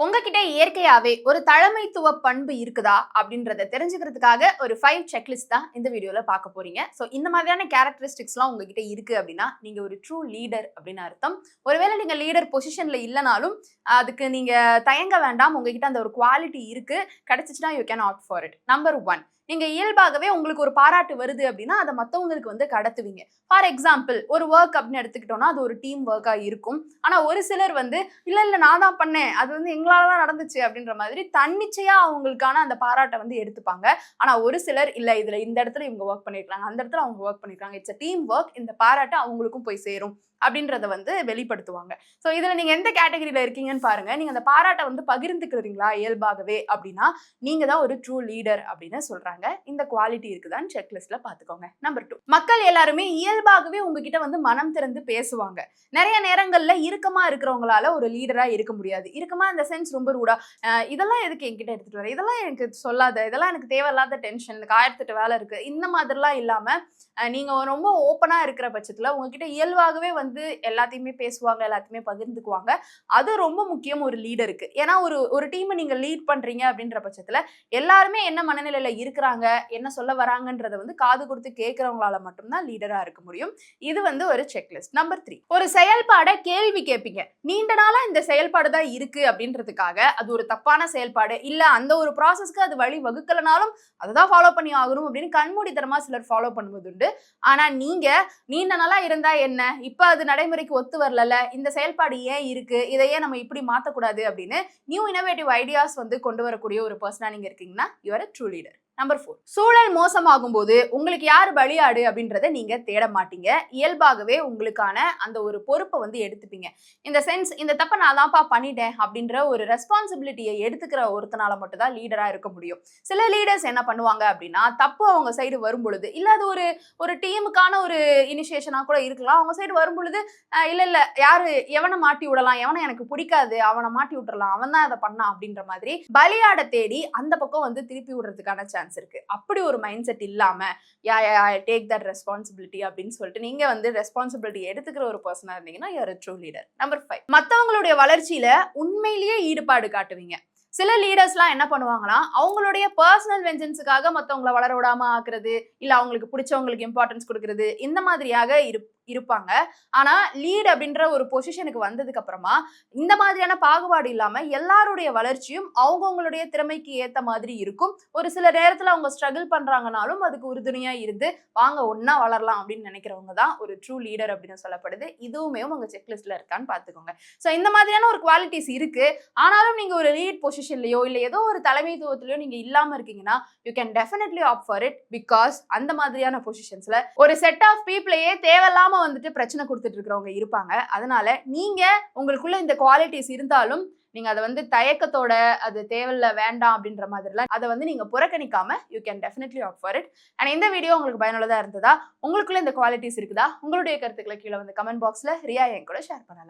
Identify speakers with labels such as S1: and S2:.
S1: உங்ககிட்ட இயற்கையாவே ஒரு தலைமைத்துவ பண்பு இருக்குதா அப்படின்றத தெரிஞ்சுக்கிறதுக்காக ஒரு ஃபைவ் செக்லிஸ்ட் தான் இந்த வீடியோல பார்க்க போறீங்க. ஸோ இந்த மாதிரியான கேரக்டரிஸ்டிக்ஸ்லாம் உங்ககிட்ட இருக்கு அப்படின்னா நீங்க ஒரு ட்ரூ லீடர் அப்படின்னு அர்த்தம். ஒருவேளை நீங்க லீடர் பொசிஷன்ல இல்லைனாலும் அதுக்கு நீங்க தயங்க வேண்டாம். உங்ககிட்ட அந்த ஒரு குவாலிட்டி இருக்கு. கிடைச்சிச்சுன்னா you can opt for it number one நீங்க இயல்பாகவே உங்களுக்கு ஒரு பாராட்டு வருது அப்படின்னா அதை மற்றவங்களுக்கு வந்து கடத்துவீங்க. ஃபார் எக்ஸாம்பிள் ஒரு ஒர்க் அப்படின்னு எடுத்துக்கிட்டோம்னா அது ஒரு டீம் ஒர்க்காக இருக்கும். ஆனால் ஒரு சிலர் வந்து இல்லை இல்லை நான் தான் பண்ணேன். அது வந்து எங்களால தான் நடந்துச்சு அப்படின்ற மாதிரி தன்னிச்சையா அவங்களுக்கான அந்த பாராட்டை வந்து எடுத்துப்பாங்க. ஆனா ஒரு சிலர் இல்ல இதுல இந்த இடத்துல இவங்க ஒர்க் பண்ணிருக்காங்க அந்த இடத்துல அவங்க ஒர்க் பண்ணிருக்காங்க. இட்ஸ் டீம் ஒர்க் இந்த பாராட்டு அவங்களுக்கும் போய் சேரும். அப்படின்றத வந்து வெளிப்படுத்துவாங்க. ஸோ இதில் நீங்கள் எந்த கேட்டகரியில் இருக்கீங்கன்னு பாருங்கள் நீங்கள் அந்த பாராட்டை வந்து பகிர்ந்துக்கிறீங்களா இயல்பாகவே அப்படின்னா நீங்கள் தான் ஒரு ட்ரூ லீடர் அப்படின்னு சொல்கிறாங்க இந்த குவாலிட்டி இருக்குதான்னு செக்லிஸ்ட்ல பார்த்துக்கோங்க நம்பர் டூ மக்கள் எல்லாருமே இயல்பாகவே உங்ககிட்ட வந்து மனம் திறந்து பேசுவாங்க. நிறைய நேரங்களில் இறுக்கமாக இருக்கிறவங்களால ஒரு லீடராக இருக்க முடியாது. இருக்கமாக இந்த சென்ஸ் ரொம்ப ரூடா இதெல்லாம் எதுக்கு என்கிட்ட எடுத்துட்டு வர? இதெல்லாம் எனக்கு சொல்லாத இதெல்லாம் எனக்கு தேவையில்லாத டென்ஷன் எனக்கு ஆயிரத்தெட்டு வேலை இருக்கு. இந்த மாதிரிலாம் இல்லாம நீங்க ரொம்ப ஓப்பனா இருக்கிற பட்சத்துல உங்ககிட்ட இயல்பாகவே வந்து எல்லாத்தையுமே பேசுவாங்க எல்லாத்தையுமே பகிர்ந்துக்குவாங்க. அது ரொம்ப முக்கியம் ஒரு லீடருக்கு ஏன்னா ஒரு ஒரு டீமை நீங்க லீட் பண்றீங்க அப்படின்ற பட்சத்துல எல்லாருமே என்ன மனநிலையில இருக்கிறாங்க என்ன சொல்ல வராங்கன்றத வந்து காது கொடுத்து கேட்கறவங்களால மட்டும்தான் லீடரா இருக்க முடியும். இது வந்து ஒரு செக்லிஸ்ட் நம்பர் த்ரீ ஒரு செயல்பாடை கேள்வி கேட்பீங்க. நீண்ட நாளா இந்த செயல்பாடு தான் இருக்கு அப்படின்றதுக்காக அது ஒரு தப்பான செயல்பாடு. இல்ல அந்த ஒரு ப்ராசஸ்க்கு அது வழி வகுக்கலனாலும் அதை தான் ஃபாலோ பண்ணி ஆகணும் அப்படின்னு கண்மூடித்தனமா சிலர் ஃபாலோ பண்ணுவது உண்டு. ஆனா நீங்க நீண்ட நாளா இருந்தா என்ன? இப்ப அது நடைமுறைக்கு ஒத்து வரல இந்த செயல்பாடு ஏன் இருக்கு? இதையே நம்ம இப்படி மாத்தக்கூடாது அப்படின்னு நியூ இனோவேட்டிவ் ஐடியாஸ் வந்து கொண்டு வரக்கூடிய ஒரு பர்சனா நீங்க இருக்கீங்கன்னா your uh true leader number four சூழல் மோசமாகும் போது உங்களுக்கு யார் பலியாடு அப்படின்றத நீங்க தேட மாட்டீங்க. இயல்பாகவே உங்களுக்கான அந்த ஒரு பொறுப்பை வந்து எடுத்துப்பீங்க. இந்த சென்ஸ் இந்த தப்பை நான் தான்ப்பா பண்ணிட்டேன் அப்படின்ற ஒரு ரெஸ்பான்சிபிலிட்டியை எடுத்துக்கிற ஒருத்தனால மட்டும் தான் லீடரா இருக்க முடியும். சில லீடர்ஸ் என்ன பண்ணுவாங்க அப்படின்னா தப்பு அவங்க சைடு வரும் பொழுது இல்ல அது ஒரு ஒரு டீமுக்கான ஒரு இனிஷியேஷனா கூட இருக்கலாம். அவங்க சைடு வரும் பொழுது இல்ல இல்ல யாரு எவனை மாட்டி விடலாம் எவனை எனக்கு பிடிக்காது அவனை மாட்டி விட்டுறலாம் அவன் தான் அதை பண்ணான் அப்படின்ற மாதிரி பலியாட தேடி அந்த பக்கம் வந்து திருப்பி விடுறதுக்கான சான்ஸ் இருக்கு. அப்படி ஒரு மைண்ட் செட் இல்லாம yeah yeah take that responsibility அப்படின்னு சொல்லிட்டு நீங்க வந்து ரெஸ்பான்சிபிலிட்டி எடுத்துக்கிற ஒரு பர்சனா இருந்தீங்கன்னா யார் ட்ரூ லீடர் நம்பர் ஃபைவ் மத்தவங்களுடைய வளர்ச்சியில உண்மையிலேயே ஈடுபாடு காட்டுவீங்க. சில லீடர்ஸ்லாம் என்ன பண்ணுவாங்கன்னா அவங்களுடைய பர்சனல் வெஞ்சன்ஸுக்காக மற்றவங்களை வளர விடாம ஆக்குறது இல்ல அவங்களுக்கு பிடிச்சவங்களுக்கு இம்பார்ட்டன்ஸ் கொடுக்கறது இந்த மாதிரியாக இரு இருப்பாங்க. ஆனா லீட் அப்படின்ற ஒரு பொசிஷனுக்கு வந்ததுக்கு அப்புறமா இந்த மாதிரியான பாகுபாடு இல்லாம எல்லாருடைய வளர்ச்சியும் அவங்கவுங்களுடைய திறமைக்கு ஏத்த மாதிரி இருக்கும். ஒரு சில நேரத்துல அவங்க ஸ்ட்ரகிள் பண்றாங்கனாலும் அதுக்கு உறுதுணையா இருந்து வாங்க ஒன்னா வளரலாம் அப்படின்னு நினைக்கிறவங்க தான் ஒரு ட்ரூ லீடர் அப்படின்னு சொல்லப்படுது. இதுவுமே உங்க செக்லிஸ்ட்ல இருக்கான்னு பாத்துக்கோங்க. ஸோ இந்த மாதிரியான ஒரு குவாலிட்டிஸ் இருக்கு. ஆனாலும் நீங்க ஒரு லீட் பொசிஷன்லயோ இல்ல ஏதோ ஒரு தலைமைத்துவத்திலயோ நீங்க இல்லாம இருக்கீங்கன்னா you can definitely opt for it because அந்த மாதிரியான பொசிஷன்ஸ்ல ஒரு செட் ஆஃப் பீப்புளையே தேவையில்லாம வந்துட்டு பிரச்சனை கொடுத்துட்டு இருக்கிறவங்க இருப்பாங்க. அதனால நீங்க உங்களுக்குள்ள இந்த குவாலிட்டிஸ் இருந்தாலும் நீங்க அதை வந்து தயக்கத்தோட அது தேவையில்ல வேண்டாம் அப்படின்ற மாதிரிலாம் அதை வந்து நீங்க புறக்கணிக்காம you can definitely opt for it and இந்த வீடியோ உங்களுக்கு பயனுள்ளதா இருந்ததா? உங்களுக்குள்ள இந்த குவாலிட்டிஸ் இருக்குதா? உங்களுடைய கருத்துக்களை கீழே வந்து கமெண்ட் பாக்ஸ்ல ரியா என் கூட ஷேர் பண்ணலாம்.